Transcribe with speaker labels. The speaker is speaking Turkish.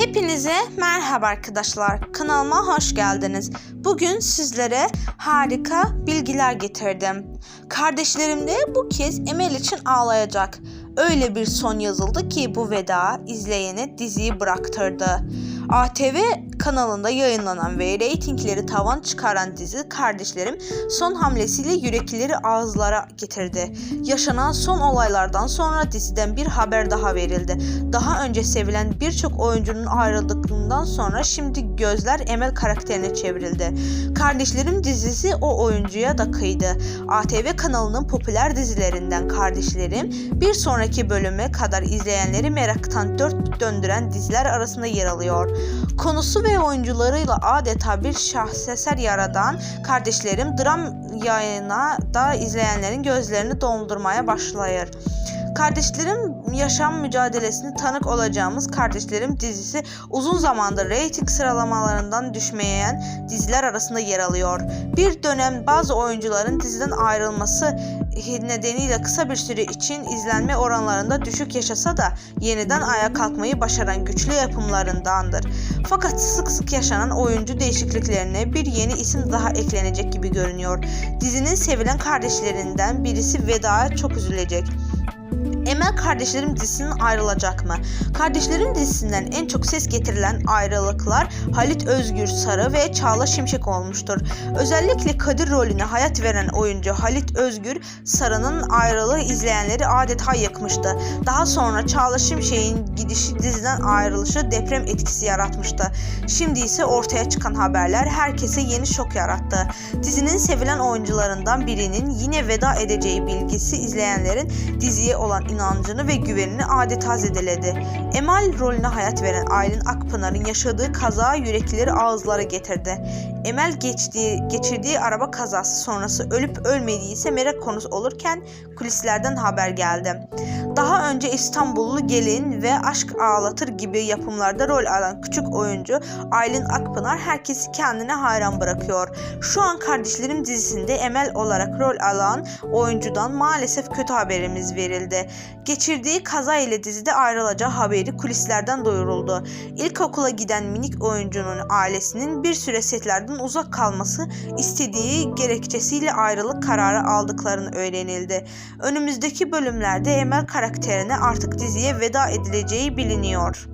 Speaker 1: Hepinize merhaba arkadaşlar. Kanalıma hoş geldiniz. Bugün sizlere harika bilgiler getirdim. Kardeşlerim de bu kez Emel için ağlayacak. Öyle bir son yazıldı ki bu veda izleyeni diziyi bıraktırdı. ATV kanalında yayınlanan ve reytingleri tavan çıkaran dizi Kardeşlerim son hamlesiyle yüreklileri ağızlara getirdi. Yaşanan son olaylardan sonra diziden bir haber daha verildi. Daha önce sevilen birçok oyuncunun ayrıldıklarından sonra şimdi gözler Emel karakterine çevrildi. Kardeşlerim dizisi o oyuncuya da kıydı. ATV kanalının popüler dizilerinden Kardeşlerim bir sonraki bölüme kadar izleyenleri meraktan dört döndüren diziler arasında yer alıyor. Konusu ve oyuncularıyla adeta bir şahseser yaradan kardeşlerim dram yayına da izleyenlerin gözlerini doldurmaya başlayır. Kardeşlerim yaşam mücadelesini tanık olacağımız Kardeşlerim dizisi uzun zamandır reyting sıralamalarından düşmeyen diziler arasında yer alıyor. Bir dönem bazı oyuncuların diziden ayrılması nedeniyle kısa bir süre için izlenme oranlarında düşük yaşasa da yeniden ayağa kalkmayı başaran güçlü yapımlarındandır. Fakat sık sık yaşanan oyuncu değişikliklerine bir yeni isim daha eklenecek gibi görünüyor. Dizinin sevilen kardeşlerinden birisi vedaya çok üzülecek. Emel Kardeşlerim dizisinin ayrılacak mı? Kardeşlerim dizisinden en çok ses getirilen ayrılıklar Halit Özgür Sarı ve Çağla Şimşek olmuştur. Özellikle Kadir rolüne hayat veren oyuncu Halit Özgür Sarı'nın ayrılığı izleyenleri adeta yakmıştı. Daha sonra Çağla Şimşek'in gidişi diziden ayrılışı deprem etkisi yaratmıştı. Şimdi ise ortaya çıkan haberler herkese yeni şok yarattı. Dizinin sevilen oyuncularından birinin yine veda edeceği bilgisi izleyenlerin diziye olan inancını ve güvenini adeta zedeledi. Emel rolüne hayat veren Aylin Akpınar'ın yaşadığı kaza yüreklileri ağızlara getirdi. Emel geçtiği, geçirdiği araba kazası sonrası ölüp ölmediği ise merak konusu olurken kulislerden haber geldi. Daha önce İstanbullu Gelin ve Aşk Ağlatır gibi yapımlarda rol alan küçük oyuncu Aylin Akpınar herkesi kendine hayran bırakıyor. Şu an Kardeşlerim dizisinde Emel olarak rol alan oyuncudan maalesef kötü haberimiz verildi. Geçirdiği kaza ile dizide ayrılacağı haberi kulislerden duyuruldu. İlkokula giden minik oyuncunun ailesinin bir süre setlerden uzak kalması istediği gerekçesiyle ayrılık kararı aldıklarını öğrenildi. Önümüzdeki bölümlerde Emel karakterine artık diziye veda edileceği biliniyor.